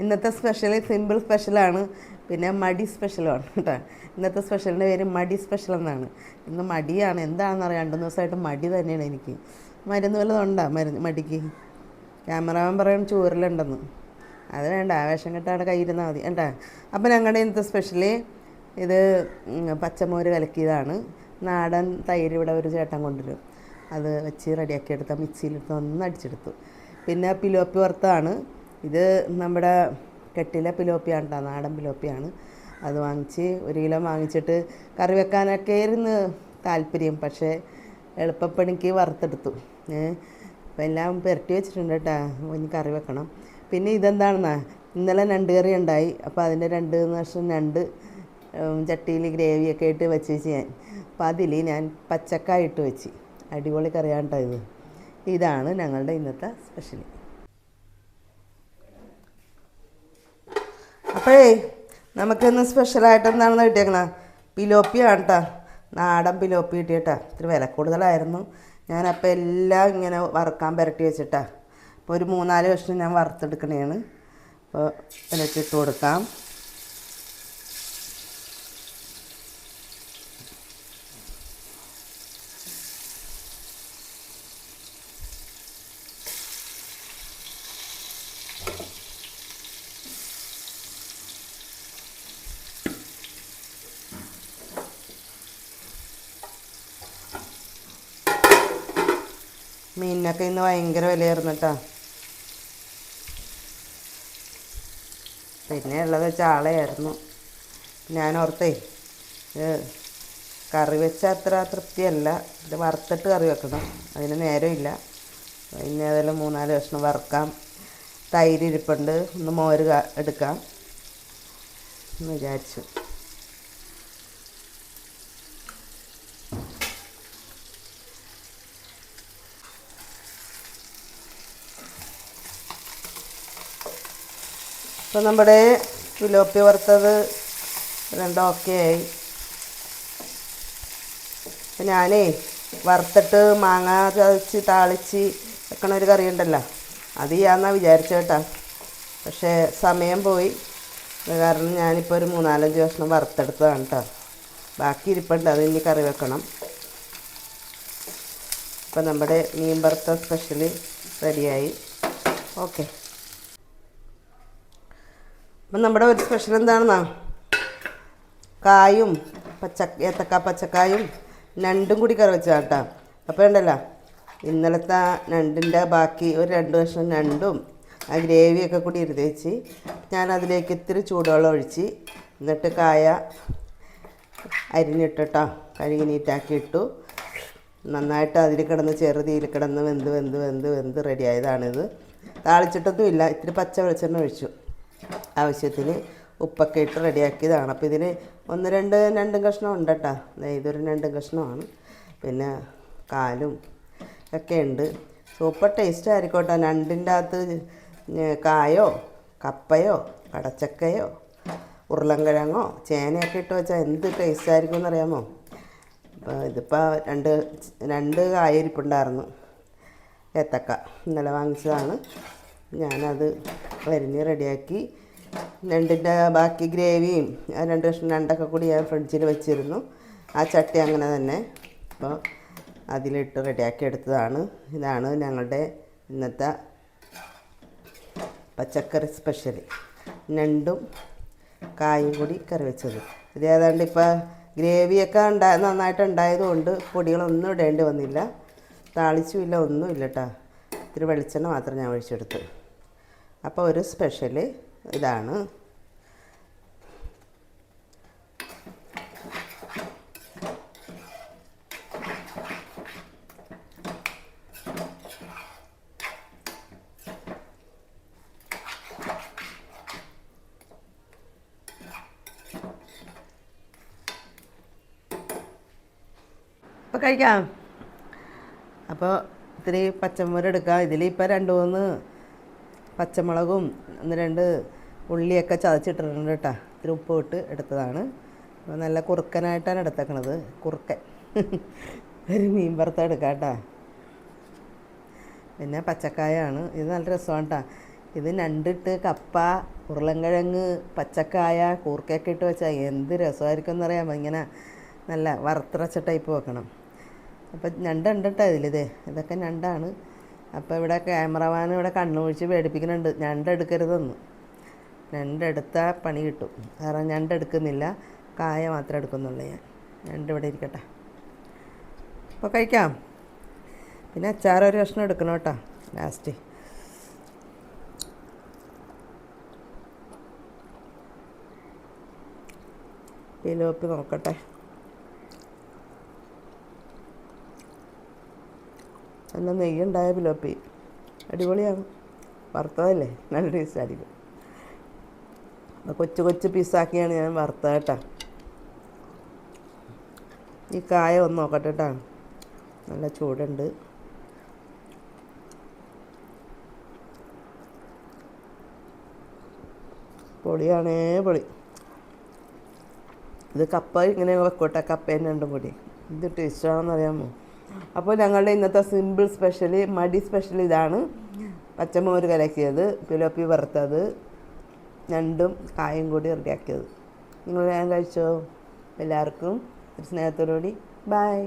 ഇന്നത്തെ special simple സ്പെഷ്യലാണ് പിന്നെ മടി സ്പെഷ്യലാണ് കേട്ടോ. ഇന്നത്തെ സ്പെഷ്യലിന്റെ പേര് മടി സ്പെഷ്യൽ എന്നാണ്. ഇന്ന് മടിയാണ്. എന്താണെന്ന് അറിയാം. രണ്ട് ദിവസമായിട്ട് മടി തന്നെയാണ് എനിക്ക്. മരുന്ന് വല്ലതും ഉണ്ടോ മരുന്ന് മടിക്ക്? ക്യാമറാമാൻ പറയണം ചൂരലുണ്ടെന്ന്. അത് വേണ്ട. ആവേശം കെട്ട് അവിടെ കയ്യിരുന്നാൽ മതി. കേട്ടാ അപ്പം ഞങ്ങളുടെ ഇന്നത്തെ സ്പെഷ്യൽ ഇത് പച്ചമോര് കലക്കിയതാണ്. നാടൻ തൈര് ഇവിടെ ഒരു ചേട്ടൻ കൊണ്ടുവരും. അത് വെച്ച് റെഡിയാക്കി എടുത്താൽ മിക്സിയിലിട്ട് ഒന്ന് അടിച്ചെടുത്തു. പിന്നെ പിലോപ്പി വറുത്തതാണ് ഇത് നമ്മുടെ കെട്ടിലെ പിലോപ്പിയാണ് കേട്ടോ നാടൻ പിലോപ്പിയാണ്. അത് വാങ്ങിച്ച് ഒരു കിലോ വാങ്ങിച്ചിട്ട് കറി വെക്കാനൊക്കെ ആയിരുന്നു താല്പര്യം പക്ഷേ എളുപ്പപ്പണിക്ക് വറുത്തെടുത്തു. അപ്പോൾ അപ്പം എല്ലാം പുരട്ടി വെച്ചിട്ടുണ്ട് കേട്ടോ ഇനി കറി വെക്കണം. പിന്നെ ഇതെന്താണെന്നാ ഇന്നലെ രണ്ട് കറി ഉണ്ടായി അപ്പോൾ അതിന്റെ രണ്ട് വർഷം രണ്ട് ചട്ടിയിൽ ഗ്രേവിയൊക്കെ ഇട്ട് വെച്ച് വെച്ച് ഞാൻ അപ്പോൾ അതിൽ ഞാൻ പച്ചക്കായിട്ട് വെച്ച് അടിപൊളി കറിയാണ് കേട്ടോ ഇത്. ഇതാണ് ഞങ്ങളുടെ ഇന്നത്തെ സ്പെഷ്യൽ അപ്പോഴേ നമുക്കിന്ന് സ്പെഷ്യലായിട്ട് എന്താണെന്ന് കിട്ടിയേക്കണ? പിലോപ്പിയാണ് കേട്ടോ നാടൻ പിലോപ്പി കിട്ടിയേട്ടാ. ഇത്തിരി വില കൂടുതലായിരുന്നു. ഞാനപ്പോൾ എല്ലാം ഇങ്ങനെ വറുക്കാൻ പുരട്ടി വെച്ചിട്ടാ. അപ്പോൾ ഒരു മൂന്നാൽ വർഷം ഞാൻ വറുത്തെടുക്കണേണ്. അപ്പോൾ ഇതിലേക്ക് ഇട്ട് കൊടുക്കാം. മീനിനൊക്കെ ഇന്ന് ഭയങ്കര വിലയായിരുന്നു കേട്ടോ. പിന്നെ ഉള്ളത് ചാളയായിരുന്നു. ഞാൻ ഓർത്തേ കറി വെച്ച അത്ര തൃപ്തിയല്ല. ഇത് വറുത്തിട്ട് കറി വെക്കണം. അതിന് നേരമില്ല. പിന്നെ ഏതായാലും മൂന്നാൽ കഷ്ണം വറുക്കാം. തൈര് ഇരിപ്പുണ്ട്. ഒന്ന് മോര് എടുക്കാം. എന്ന് വിചാരിച്ചു. അപ്പോൾ നമ്മുടെ ഫിലോപ്പി വറുത്തത് രണ്ടും ഓക്കെ ആയി. അപ്പം ഞാനേ വറുത്തിട്ട് മാങ്ങ ചതച്ച് താളിച്ച് വെക്കണ ഒരു കറി ഉണ്ടല്ലോ. അത് ചെയ്യാമെന്നാണ് വിചാരിച്ചത് കേട്ടോ. പക്ഷേ സമയം പോയി. കാരണം ഞാനിപ്പോൾ ഒരു മൂന്നാലഞ്ച് കഷ്ണം വറുത്തെടുത്തതാണ് കേട്ടോ. ബാക്കി ഇരിപ്പുണ്ട്. അത് ഇനി കറി വെക്കണം. അപ്പം നമ്മുടെ മീൻ വറുത്ത സ്പെഷ്യൽ റെഡിയായി ഓക്കെ അപ്പം നമ്മുടെ ഒരു സ്പെഷ്യൽ എന്താണെന്നാ? കായും പച്ച ഏത്തക്ക പച്ചക്കായും രണ്ടും കൂടി കറി വെച്ചാൽ കേട്ടോ. അപ്പോൾ ഉണ്ടല്ലോ ഇന്നലത്തെ രണ്ടിന്റെ ബാക്കി ഒരു രണ്ട് കഷ്ണം രണ്ടും ആ ഗ്രേവിയൊക്കെ കൂടി ഇരുന്ന് വെച്ച് ഞാൻ അതിലേക്ക് ഇത്തിരി ചൂടുവെള്ളം ഒഴിച്ച് എന്നിട്ട് കായ അരിഞ്ഞിട്ടോ കഴുകി നീറ്റാക്കി ഇട്ടു. നന്നായിട്ട് അതിൽ കിടന്ന് ചെറുതീയിൽ കിടന്ന് വെന്ത് വെന്ത് വെന്ത് വെന്ത് റെഡിയായതാണിത് താളിച്ചിട്ടൊന്നുമില്ല ഇത്തിരി പച്ച വെളിച്ചെണ്ണ ഒഴിച്ചു. ആവശ്യത്തിന് ഉപ്പൊക്കെ ഇട്ട് റെഡിയാക്കിയതാണ്. അപ്പോൾ ഇതിന് ഒന്ന് രണ്ട് രണ്ടും കഷ്ണം ഉണ്ട് കേട്ടോ ഇതൊരു രണ്ടും കഷ്ണമാണ്. പിന്നെ കാലും ഒക്കെ ഉണ്ട്. സൂപ്പർ ടേസ്റ്റ് ആയിരിക്കോട്ടെ രണ്ടിന്റെ അകത്ത് കായോ കപ്പയോ കടച്ചക്കയോ ഉരുളൻകിഴങ്ങോ ചേനയൊക്കെ ഇട്ട് വെച്ചാൽ എന്ത് ടേസ്റ്റ് ആയിരിക്കും എന്നറിയാമോ അപ്പോൾ ഇതിപ്പോൾ രണ്ട് രണ്ട് കായിരിപ്പുണ്ടായിരുന്നു. ഏത്തക്ക ഇന്നലെ വാങ്ങിച്ചതാണ്. ഞാനത് വരിഞ്ഞ് റെഡിയാക്കി ഞണ്ടിന്റെ ബാക്കി ഗ്രേവിയും രണ്ട് കഷ്ണം ഞണ്ടൊക്കെ കൂടി ഞാൻ ഫ്രിഡ്ജിൽ വെച്ചിരുന്നു. ആ ചട്ടി അങ്ങനെ തന്നെ. അപ്പോൾ അതിലിട്ട് റെഡിയാക്കി എടുത്തതാണ്. ഇതാണ് ഞങ്ങളുടെ ഇന്നത്തെ പച്ചക്കറി സ്പെഷ്യൽ ഞണ്ടും കായും കൂടി കറി വെച്ചത്. ഇത് ഏതാണ്ട് ഇപ്പോൾ ഗ്രേവിയൊക്കെ ഉണ്ടാ നന്നായിട്ട് ഉണ്ടായതുകൊണ്ട് പൊടികളൊന്നും ഇടേണ്ടി വന്നില്ല. താളിച്ചുമില്ല ഒന്നുമില്ല കേട്ടോ. ഇത്തിരി വെളിച്ചെണ്ണ മാത്രം ഞാൻ ഒഴിച്ചെടുത്തു. അപ്പോൾ ഒരു സ്പെഷ്യൽ ഇതാണ്. അപ്പോൾ കഴിക്കാം. അപ്പോൾ ഇത്തിരി പച്ചമുളക് എടുക്കാം ഇതിൽ ഇപ്പോൾ രണ്ട് മൂന്ന് പച്ചമുളകും ഒന്ന് രണ്ട് ഉള്ളിയൊക്കെ ചതച്ചിട്ടിട്ടുണ്ട് കേട്ടോ. ഇത്തിരി ഉപ്പ് ഇട്ട് എടുത്തതാണ്. അപ്പോൾ നല്ല കുറുക്കനായിട്ടാണ് എടുത്തേക്കണത്. കുറുക്കൻ. ഒരു മീൻ വറുത്ത എടുക്കാം കേട്ടോ. പിന്നെ പച്ചക്കായാണ്. ഇത് നല്ല രസമാണ് കേട്ടോ. ഇത് ഞണ്ടിട്ട് കപ്പ ഉരുളൻകിഴങ്ങ് പച്ചക്കായ കൂർക്കയൊക്കെ ഇട്ട് വെച്ചാൽ എന്ത് രസമായിരിക്കും എന്നറിയാമോ? ഇങ്ങനെ നല്ല വറുത്തരച്ച ടൈപ്പ് വെക്കണം. അപ്പം ഞണ്ടുണ്ട് കേട്ടോ ഇതിലിത്. ഇതൊക്കെ ഞണ്ടാണ്. അപ്പോൾ ഇവിടെ ക്യാമറമാൻ ഇവിടെ കണ്ണുപൊഴിച്ച് പേടിപ്പിക്കുന്നുണ്ട്. ഞണ്ടെടുക്കരുതെന്ന് ഞണ്ടെടുത്താൽ പണി കിട്ടും. കാരണം ഞണ്ടെടുക്കുന്നില്ല കായ മാത്രം എടുക്കുന്നുള്ളൂ ഞാൻ. ഞണ്ട് ഇവിടെ ഇരിക്കട്ടെ. അപ്പോൾ കഴിക്കാം. പിന്നെ അച്ചാർ ഒരു കഷ്ണം എടുക്കണം കേട്ടോ. ലാസ്റ്റ് പിലോപ്പി നോക്കട്ടെ. നല്ല നെയ്യുണ്ടായ പിലോപ്പി. അടിപൊളിയാണ് വറുത്തതല്ലേ? നല്ല ടേസ്റ്റ് ആയിരിക്കും. അപ്പോൾ കൊച്ചു കൊച്ചു പീസാക്കിയാണ് ഞാൻ വറുത്തത് കേട്ടോ. ഈ കായ ഒന്ന് നോക്കട്ടെ കേട്ടോ. നല്ല ചൂടുണ്ട്. പൊളിയാണേ പൊളി ഇത് കപ്പ ഇങ്ങനെ വെക്കോട്ടെ കപ്പേന്റെ രണ്ടും കൂടി. ഇത് ടേസ്റ്റാണെന്ന് അറിയാമോ? അപ്പോൾ ഞങ്ങളുടെ ഇന്നത്തെ സിമ്പിൾ സ്പെഷ്യൽ മടി സ്പെഷ്യൽ ഇതാണ്. പച്ചമോര് കലക്കിയത് പിലോപ്പി വറുത്തത് ഞണ്ടും കായും കൂടി റെഡിയാക്കിയത് നിങ്ങൾ ഞാൻ കഴിച്ചോ? എല്ലാവർക്കും ഒരു സ്നേഹത്തോടുകൂടി. ബൈ